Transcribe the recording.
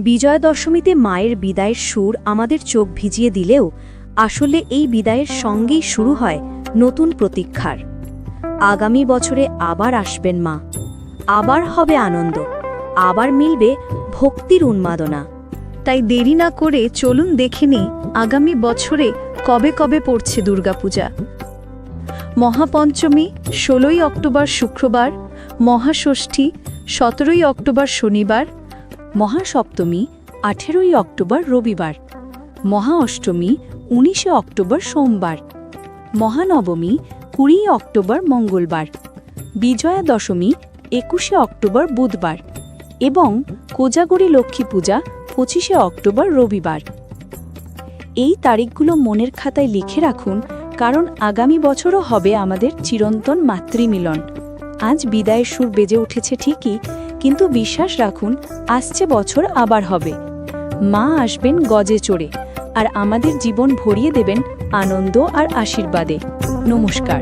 বিজয়া দশমীতে মায়ের বিদায়ের সুর আমাদের চোখ ভিজিয়ে দিলেও আসলে এই বিদায়ের সঙ্গেই শুরু হয় নতুন প্রতীক্ষার। আগামী বছরে আবার আসবেন মা। আবার হবে আনন্দ। আবার মিলবে ভক্তির উন্মাদনা। তাই দেরি না করে চলুন দেখে আগামী বছরে কবে কবে পড়ছে দুর্গাপূজা। মহাপঞ্চমী, ষোলোই অক্টোবর শুক্রবার, মহাষষ্ঠী, সতেরোই অক্টোবর শনিবার মহাসপ্তমী, আঠেরোই অক্টোবর রবিবার। মহা অষ্টমী উনিশে অক্টোবর সোমবার। মহানবমী, কুড়ি অক্টোবর মঙ্গলবার। বিজয়া দশমী একুশে অক্টোবর বুধবার। এবং কোজাগরি লক্ষ্মী পূজা, পঁচিশে অক্টোবর রবিবার। এই তারিখগুলো মনের খাতায় লিখে রাখুন, কারণ আগামী বছরও হবে আমাদের চিরন্তন মাতৃমিলন। আজ বিদায়ের সুর বেজে উঠেছে ঠিকই কিন্তু বিশ্বাস রাখুন, আসছে বছর আবার হবে। মা আসবেন গজে চড়ে, আর আমাদের জীবন ভরিয়ে দেবেন আনন্দ আর আশীর্বাদে। নমস্কার।